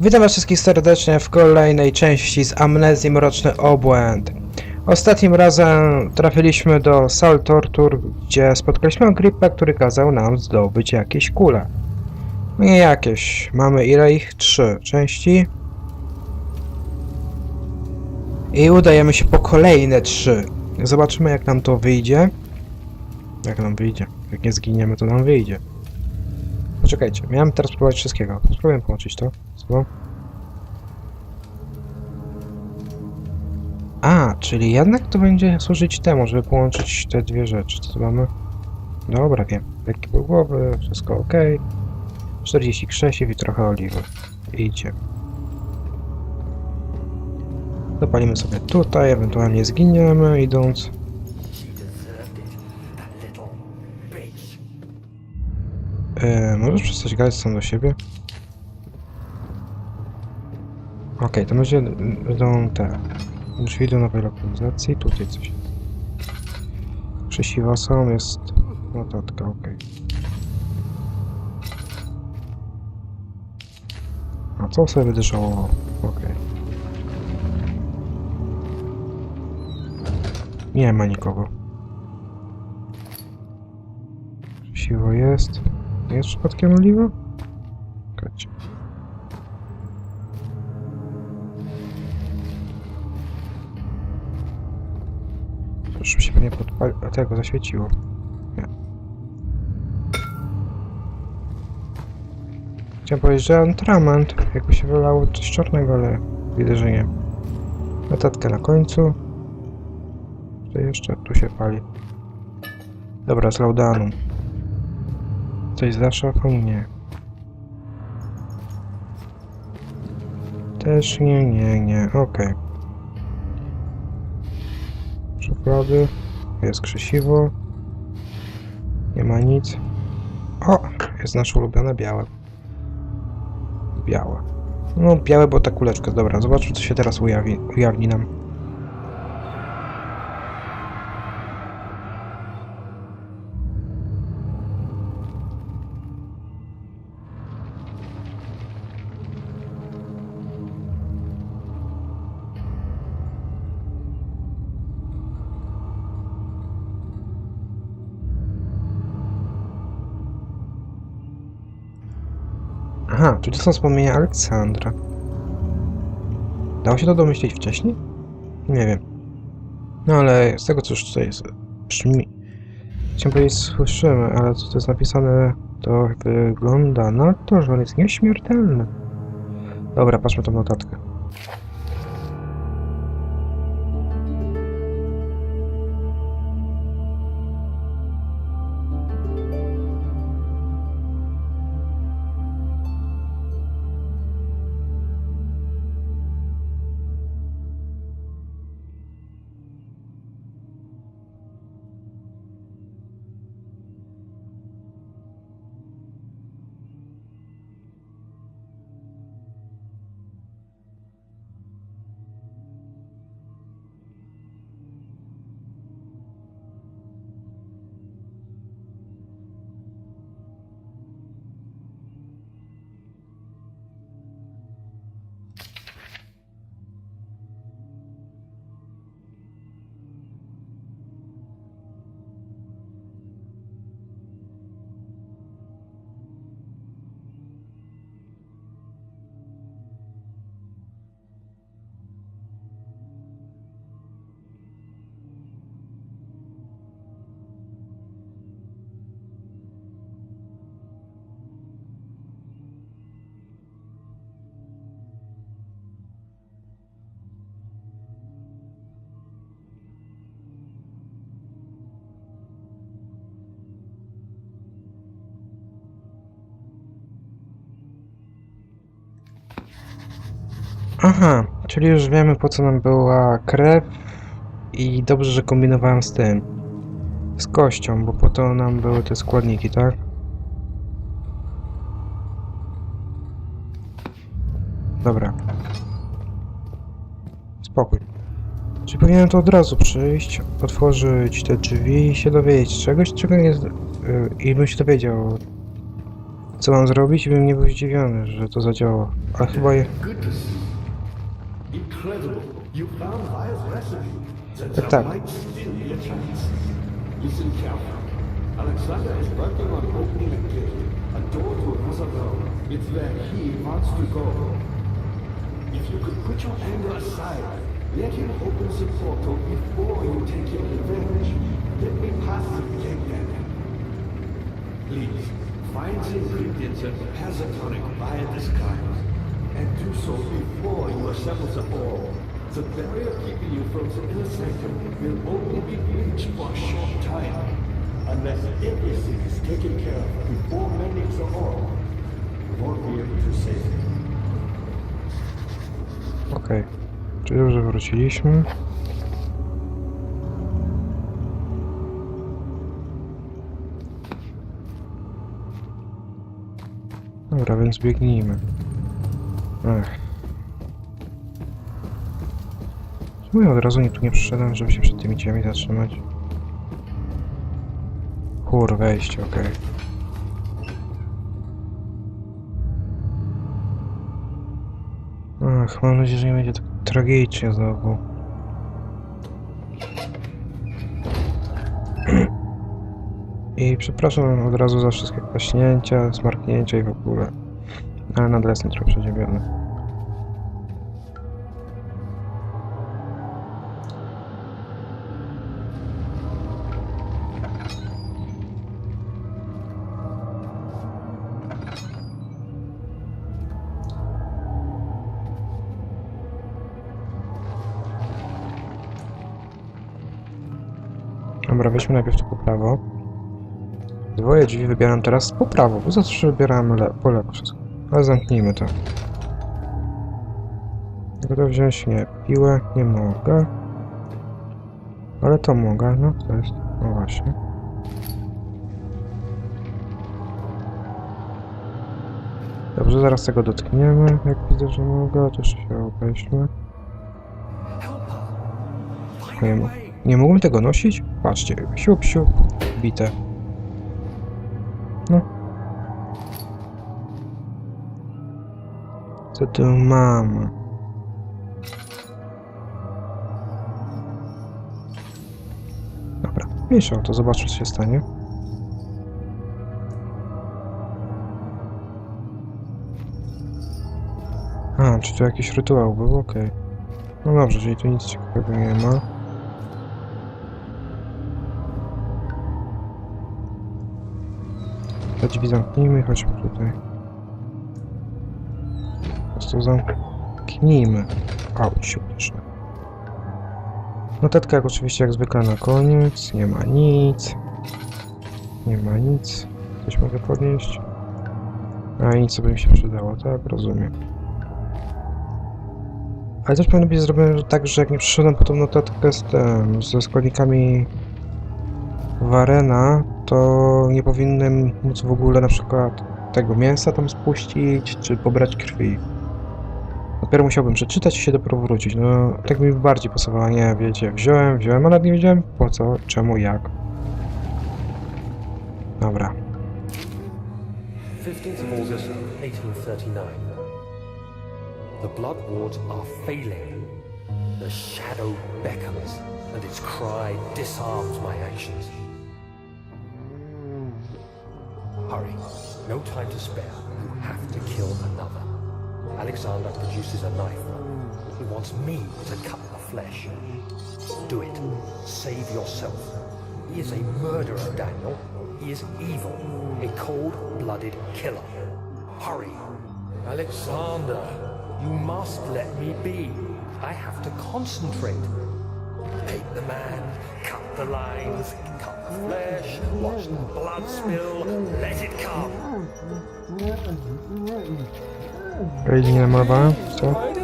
Witam was wszystkich serdecznie w kolejnej części z Amnezji Mroczny Obłęd. Ostatnim razem trafiliśmy do Sal Tortur, gdzie spotkaliśmy Agrippa, który kazał nam zdobyć jakieś kule. Nie jakieś. Mamy ile ich? Trzy części. I udajemy się po kolejne trzy. Zobaczymy jak nam to wyjdzie. Jak nam wyjdzie. Jak nie zginiemy, to nam wyjdzie. Poczekajcie, miałem teraz spróbować wszystkiego. Spróbuję połączyć to A, czyli jednak to będzie służyć temu, żeby połączyć te dwie rzeczy. Co tu mamy? Dobra, wiem. Leki po głowy, wszystko ok. 40 krzesiw i trochę oliwy. Idzie. Dopalimy sobie tutaj, ewentualnie zginiemy idąc. Yy, możesz przestać gadać sam do siebie? Okej, to będzie będą te drzwi do nowej lokalizacji. Tutaj coś. Krzesiwa są, jest notatka, okej. A co sobie żałował? Okej. Nie ma nikogo. Krzesiwo jest. Jest przypadkiem oliwa? Tego zaświeciło. Nie. Chciałem powiedzieć, że atrament. Jakby się wylało coś czarnego, ale widzę, że nie. Notatka na końcu. Co jeszcze? Tu się pali. Dobra, z laudanum. Coś za szafą? Nie. Też nie, nie, nie. Okej. Szuflady. Jest krzesiwo. Nie ma nic. O! Jest nasze ulubione białe. Białe. No, białe, bo ta kuleczka. Dobra, zobaczmy, co się teraz ujawni, ujawni nam. Aha, czyli to są wspomnienia Aleksandra. Dało się to domyślić wcześniej? Nie wiem. No ale z tego co już tutaj jest, brzmi... Chciałem powiedzieć słyszymy, ale co to jest napisane, to wygląda na to, że on jest nieśmiertelny. Dobra, patrzmy tą notatkę. Aha, czyli już wiemy po co nam była krew i dobrze, że kombinowałem z tym. Z kością, bo po to nam były te składniki, tak? Dobra. Spokój. Czy powinienem to od razu przyjść, otworzyć te drzwi i się dowiedzieć czegoś, czego nie... y, i bym się dowiedział Co mam zrobić? Bym nie był zdziwiony, że to zadziała. A chyba je... Good to see. Incredible. You found Vaya's recipe. There tak. might still be a chance. Listen carefully. Alexander is working on opening a gate, a door to another realm. It's where he wants to go. If you could put your anger aside, let him open the portal before you take your revenge. Let me pass the gate then. Please, find the ingredients and parasitonic via disguise. And do so before you assemble the all. The barrier keeping you from the inner sanctum will only be breached for a short time. Unless everything is taken care of before mending the all, you won't be able to save it. Okej. Czyli dobrze wróciliśmy. Dobra, więc biegnijmy. Ech. Czemu ja od razu nie tu nie przyszedłem, żeby się przed tymi ciami zatrzymać? Kur, wejście, okej. Ach, mam nadzieję, że nie będzie tak tragicznie znowu. I przepraszam od razu za wszystkie klaśnięcia, smarknięcia i w ogóle. Ale nadal jestem trochę przeziębiony. Dobra, weźmy najpierw to po prawo. Dwoje drzwi wybieram teraz po prawo, bo zawsze wybierałem le po lewo wszystko. Ale zamknijmy to. Mogę wziąć? Nie. Piłę? Nie mogę. Ale to mogę, no to jest. No właśnie. Dobrze, zaraz tego dotkniemy. Jak widzę, że mogę, to jeszcze się. Find Nie, nie mogłem tego nosić? Patrzcie, siup, siup, bite. Co tu mam? Dobra, mniejsza to, zobaczmy co się stanie. A, czy tu jakiś rytuał był? Okej. No dobrze, czyli tu nic ciekawego nie ma. Te drzwi zamknijmy i chodźmy tutaj. Prostu zamknijmy. Auć uderzę. Notatka jak oczywiście jak zwykle na koniec. Nie ma nic. Nie ma nic. Coś mogę podnieść? A nic by mi się przydało, tak? Rozumiem. Ale też powinno być zrobione tak, że jak nie przyszedłem po tą notatkę z tym, ze składnikami Warena, to nie powinienem móc w ogóle na przykład tego mięsa tam spuścić, czy pobrać krwi. Dopiero musiałbym przeczytać i się dopiero wrócić. No, tak mi bardziej pasowało, nie, wiecie, wziąłem, wziąłem, ale nie wiedziałem po co, czemu, jak. Dobra. 15th of August, 1839. The Blood Wards are failing. The shadow beckons, and its cry disarms my actions. Hurry, no time to spare. You have to kill another. Alexander produces a knife. He wants me to cut the flesh. Do it. Save yourself. He is a murderer, Daniel. He is evil. A cold-blooded killer. Hurry. Alexander, you must let me be. I have to concentrate. Take the man, cut the lines, cut the flesh, watch the blood spill, let it come. Raid nie namalowałem? Co?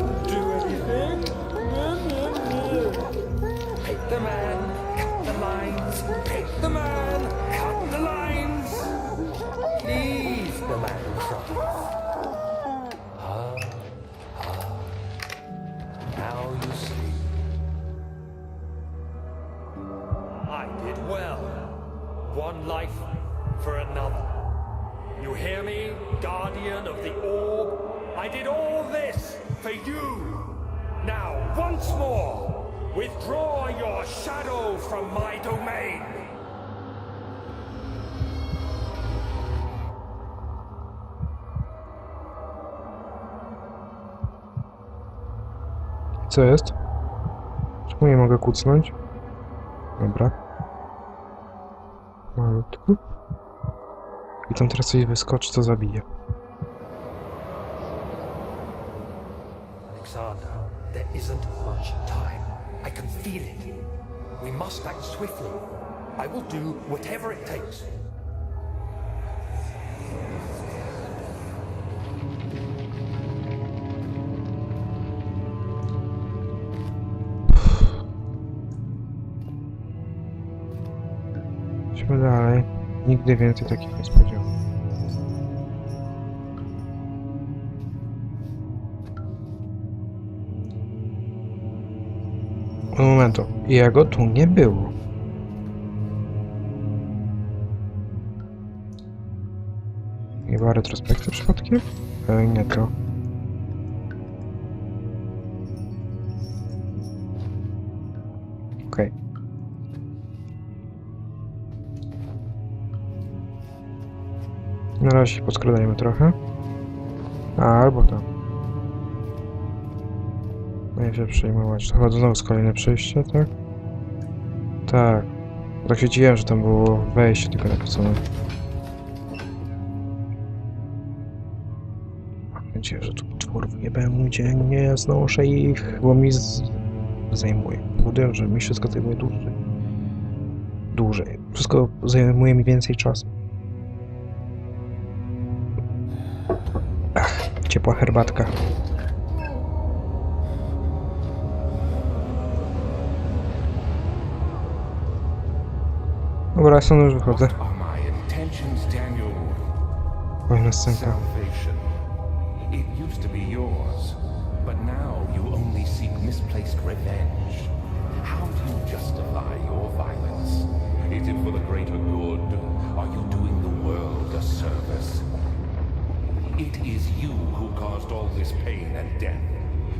Co jest? Czemu nie mogę kucnąć? Dobra. Malutku. I tam teraz coś wyskoczy, to zabije. Alexander, there isn't much time. I can feel it. We must act swiftly. I will do whatever it takes. Idźmy dalej. Nigdy więcej takich niespodzianek. Momentu. Jego tu nie było. Chyba retrospekcja przypadkiem? E, nie to. Okej. Na razie się podskradajmy trochę. A, albo tam. I się przejmować. To chyba znowu jest kolejne przejście, tak? Tak. Tak się dziwiłem, że tam było wejście tylko napisane. Mam nadzieję, że tu twórów nie będzie, nie znoszę ich, bo mi z... zajmuje. Powodują, że mi wszystko zajmuje dłużej. Dłużej. Wszystko zajmuje mi więcej czasu. Ciepła herbatka. Dobra, ja już wychodzę. It used to be yours, but now you only seek misplaced revenge. How do you justify your violence? Is it for the greater good? Are you doing the world a service? It is you who caused all this pain and death.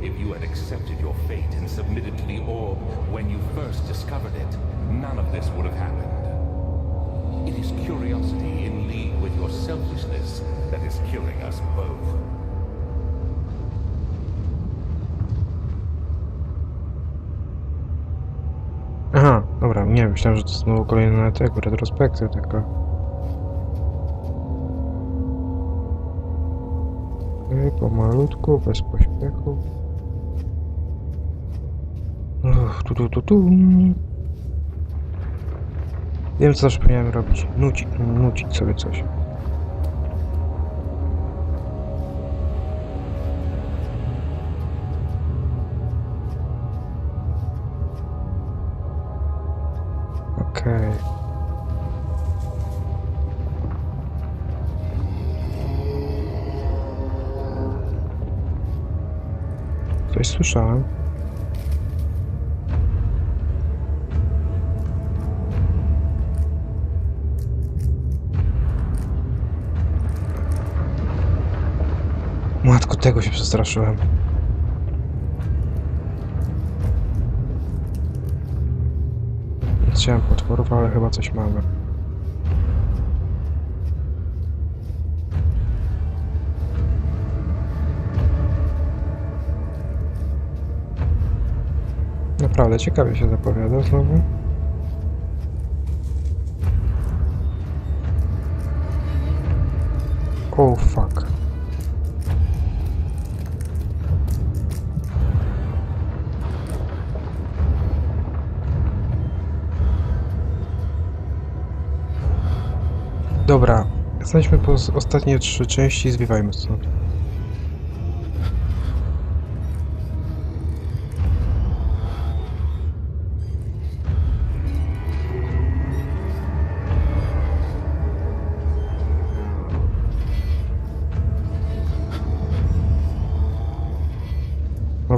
If you had accepted your fate and submitted to the orb when you first discovered it, none of this would have happened. It is curiosity in league with your selfishness that is killing us both. Aha, dobra, nie, myślałem, że to znowu kolejna retrospekcja taka. Okej, pomalutku, bez pośpiechu. Uch, tu, tu, tu, tu. Wiem, co zawsze powinienem robić. Nuci, nucić sobie coś. Okej. Coś słyszałem. Matko, tego się przestraszyłem. Chciałem potworów, ale chyba coś mamy. Naprawdę ciekawie się zapowiada znowu. Oh fuck. Dobra, znajdźmy po ostatnie trzy części zwiewajmy stąd.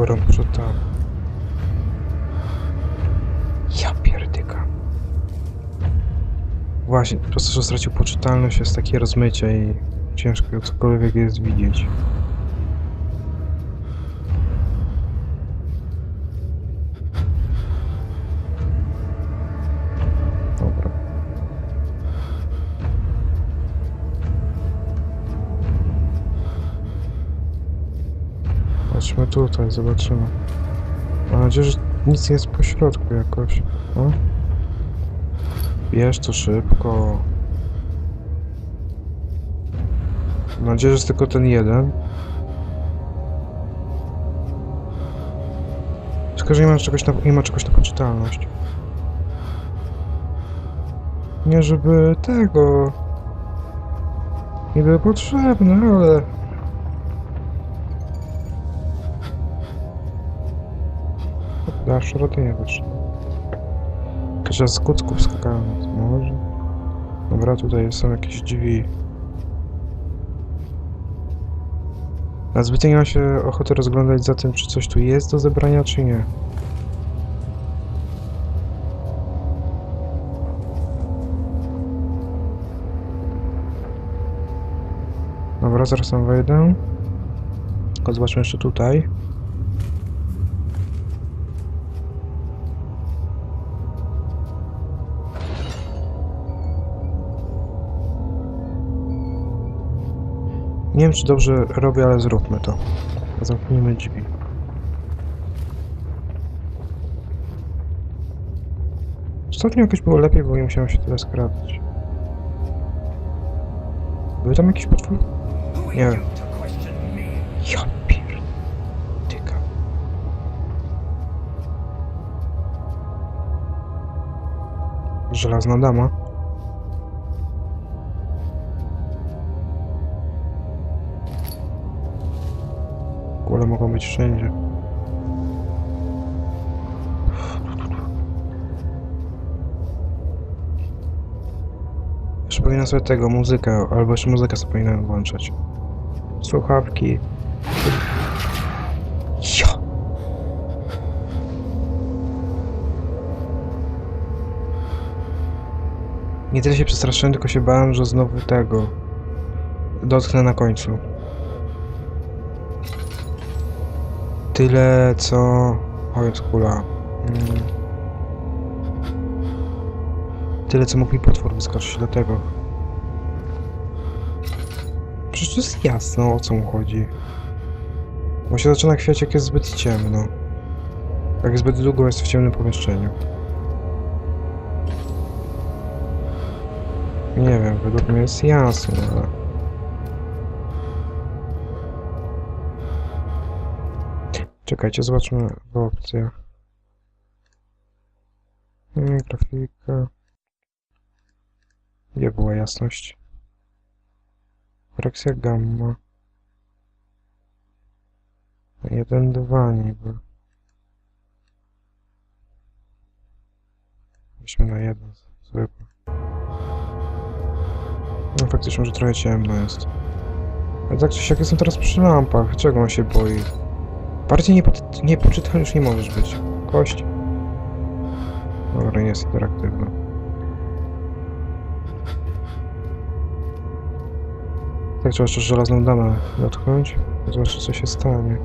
Dobra, poszedł tam. Ja pierdyka. Właśnie, po prostu, stracił poczytalność, jest takie rozmycie i ciężko cokolwiek jest widzieć. Tutaj, zobaczymy. Mam nadzieję, że nic nie jest po środku jakoś. No. Bierz to szybko. Mam nadzieję, że jest tylko ten jeden. Szkoda, że nie ma czegoś na, nie ma czegoś na poczytalność. Nie żeby tego... Nie było potrzebne, ale... Dasz rady nie wiesz. Jakaś z kucków skakając, może? Dobra, tutaj są jakieś drzwi. A zbytnio nie ma się ochoty rozglądać za tym, czy coś tu jest do zebrania, czy nie. Dobra, zaraz tam wejdę. Tylko zobaczmy jeszcze tutaj. Nie wiem, czy dobrze robię, ale zróbmy to. Zamknijmy drzwi. Ostatnio jakoś było lepiej, bo nie musiałem się tyle skradać. Były tam jakieś potwory? Nie. Ja pier... Tyka. Żelazna dama. Być wszędzie. Jeszcze powinienem sobie tego, muzykę, albo jeszcze muzykę sobie powinienem włączać. Słuchawki. Nie tyle się przestraszyłem, tylko się bałem, że znowu tego dotknę na końcu. Tyle co... O, jest kula. Mm. Tyle co mógł mi potwór wyskoczyć do tego. Przecież to jest jasno o co mu chodzi. Bo się zaczyna chwiać jak jest zbyt ciemno. Jak zbyt długo jest w ciemnym pomieszczeniu. Nie wiem, według mnie jest jasno, ale... Czekajcie, zobaczmy w opcjach. Mm, grafika. Gdzie była jasność? Korekcja gamma. 1, 2 niby. Weźmy na jeden, zwykły. No faktycznie może trochę ciemno jest. Ale tak czy siak jestem teraz przy lampach, czego on się boi? Bardziej niepod- niepoczytany już nie możesz być. Kość. Dobra, nie jest interaktywna. Tak, trzeba jeszcze żelazną damę dotknąć. Zobaczyć, co się stanie.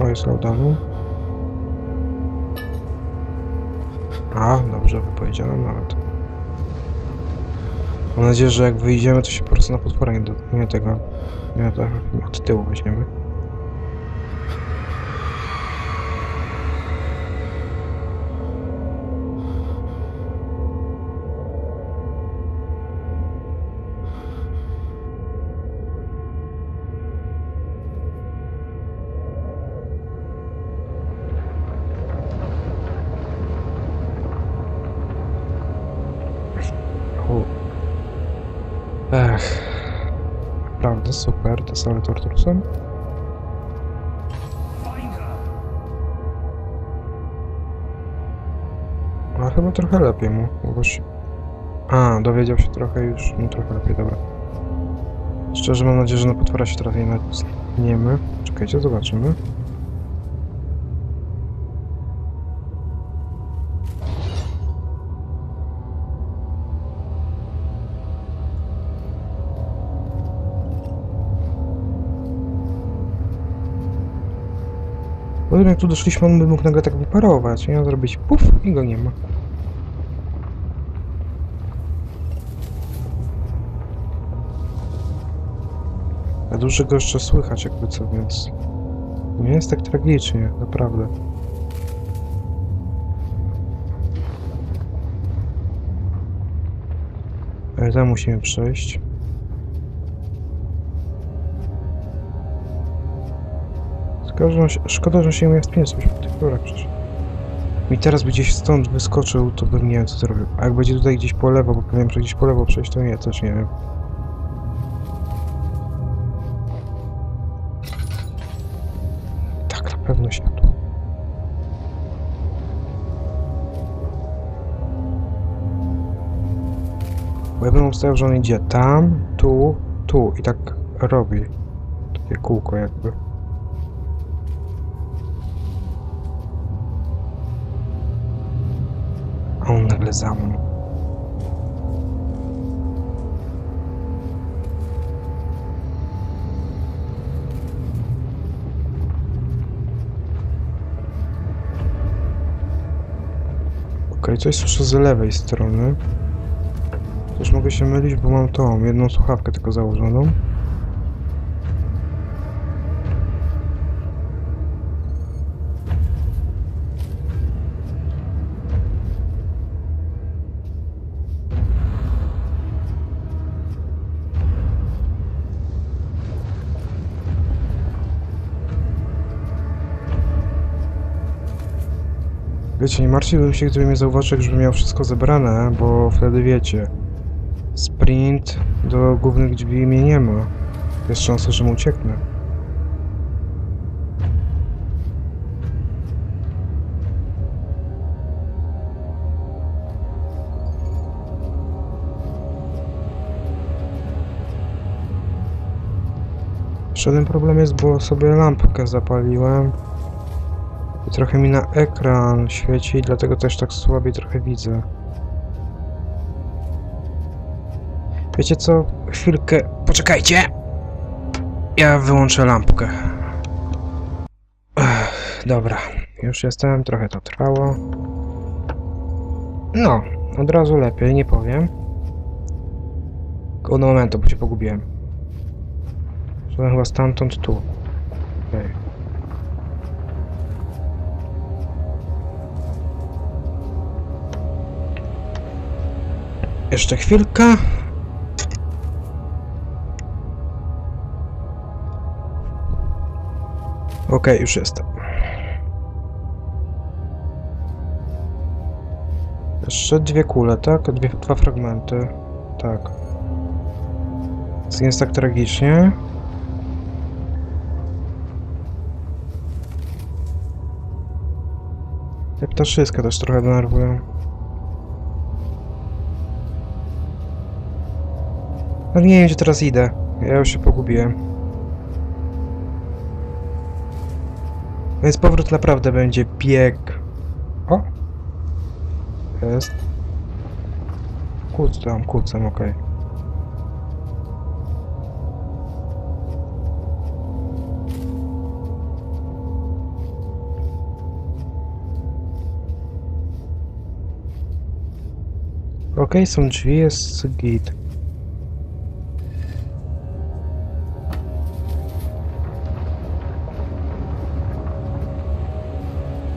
O, jest laudanum. A, dobrze wypowiedziano nawet. Mam nadzieję, że jak wyjdziemy, to się po prostu na potwora nie dotknie tego. Nie, tak od tyłu weźmiemy. Super, te sale tortur są. A chyba trochę lepiej mu, już... A, dowiedział się trochę już, no trochę lepiej, dobra. Szczerze mam nadzieję, że na potwora się teraz nie natkniemy. Czekajcie, zobaczymy. Potem jak tu doszliśmy, on by mógł nagle tak wyparować, nie? Zrobić puf i go nie ma. A dużo go jeszcze słychać jakby co, więc... Nie jest tak tragicznie, naprawdę. Ale tam musimy przejść. Szkoda, że, szkoda, że się nie wspinać sobie po tych rurach przecież. Mi teraz by gdzieś stąd wyskoczył, to bym nie wiem co zrobił. A jak będzie tutaj gdzieś po lewo, bo powiem, że gdzieś po lewo przejść, to nie, też nie wiem. Tak, na pewno się tu. Bo ja bym ustawiał, że on idzie tam, tu, tu i tak robi. Takie kółko jakby. Za mną. Okej, coś słyszę z lewej strony. Też mogę się mylić, bo mam tą, jedną słuchawkę tylko założoną. Wiecie, nie martwiłbym się, gdyby mnie zauważył, żeby miał wszystko zebrane, bo wtedy wiecie. Sprint do głównych drzwi mnie nie ma. Jest szansa, że mu ucieknę. Żaden problem jest, bo sobie lampkę zapaliłem. Trochę mi na ekran świeci, dlatego też tak słabiej trochę widzę. Wiecie co? Chwilkę. Poczekajcie! Ja wyłączę lampkę. Ech, dobra, już jestem, trochę to trwało. No, od razu lepiej, nie powiem. Koło momentu, bo się pogubiłem. Szedłem chyba stamtąd tu. Okej. Jeszcze chwilkę. Okej, już jestem. Jeszcze dwie kule, tak? Dwie, dwa fragmenty. Tak. Nie jest tak tragicznie. Te ptaszyska też trochę denerwują. Ale nie wiem, gdzie teraz idę. Ja już się pogubiłem. Więc powrót naprawdę będzie bieg. O! Jest. Kucam, kucam, okej. Okej, są drzwi, jest git.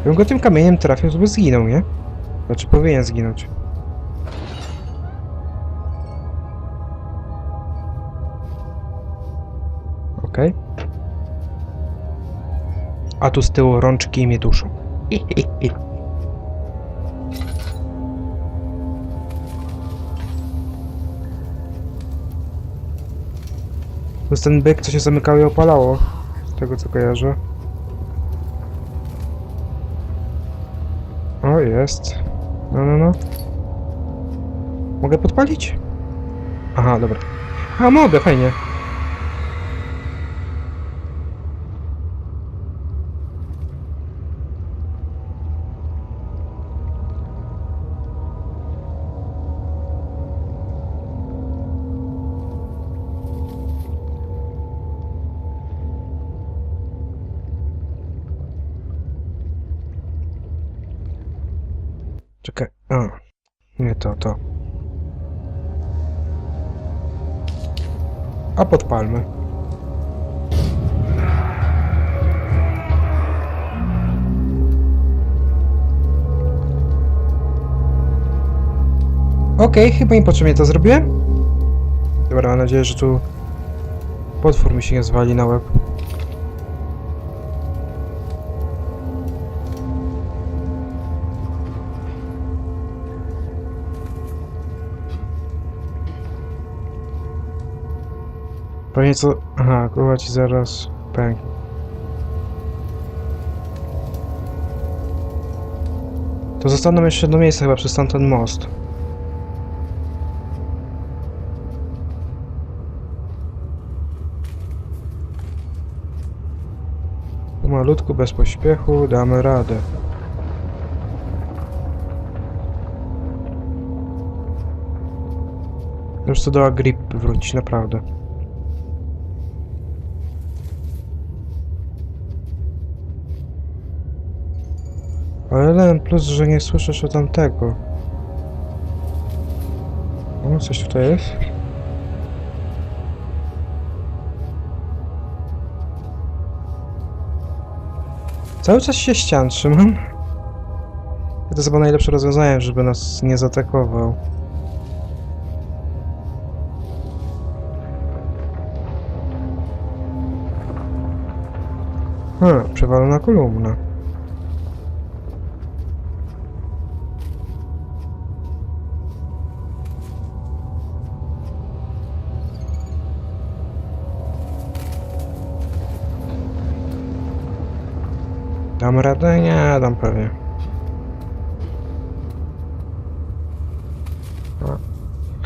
Gdybym go tym kamieniem trafił, to by zginął, nie? Znaczy powinien zginąć. Okej. A tu z tyłu rączki mnie duszą. To jest ten byk, co się zamykało i opalało. Z tego co kojarzę. Jest. No, no, no. Mogę podpalić? Aha, dobra. A, mogę, fajnie. Czekaj. A. Nie to, to. A podpalmy. Okej, chyba niepotrzebnie to zrobiłem. Dobra, mam nadzieję, że tu potwór mi się nie zwali na łeb. Pewnie co... Aha, głowa ci zaraz pęknie. To zostaną jeszcze jedno miejsce chyba przez tamten most. Pomalutku, bez pośpiechu, damy radę. Już co do wrócić, naprawdę. Ale jeden plus, że nie słyszysz o tamtego. O, coś tutaj jest? Cały czas się ścian trzymam. To jest chyba najlepsze rozwiązanie, żeby nas nie zaatakował. Hmm, przewalona kolumna. Dam radę? Nie, dam pewnie.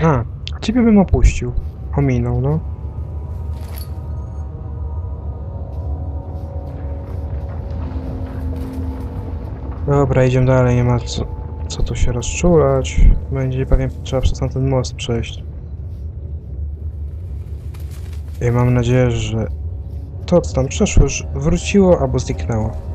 A, a ciebie bym opuścił. Ominął, no. Dobra, idziemy dalej, nie ma co, co tu się rozczulać. Będzie pewnie trzeba przez ten most przejść. I mam nadzieję, że to, co tam przeszło, już wróciło albo zniknęło.